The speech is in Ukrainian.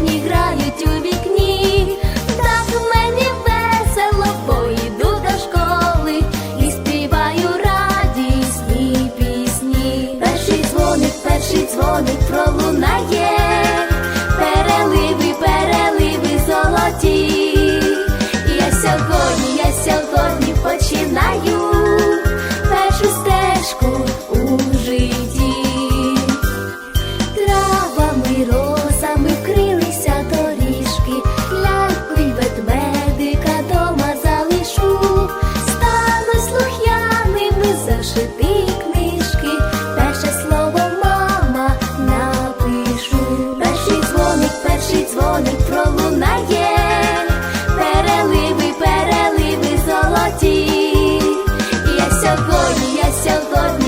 вічні грають у вікні, так мені весело, бо йду до школи і співаю радісні пісні. Перший дзвоник, перший дзвоник пролунав перші дві книжки, перше слово мама напишу, перший дзвоник, перший дзвоник пролунає, переливи, переливи золоті. Я сьогодні, я сьогодні.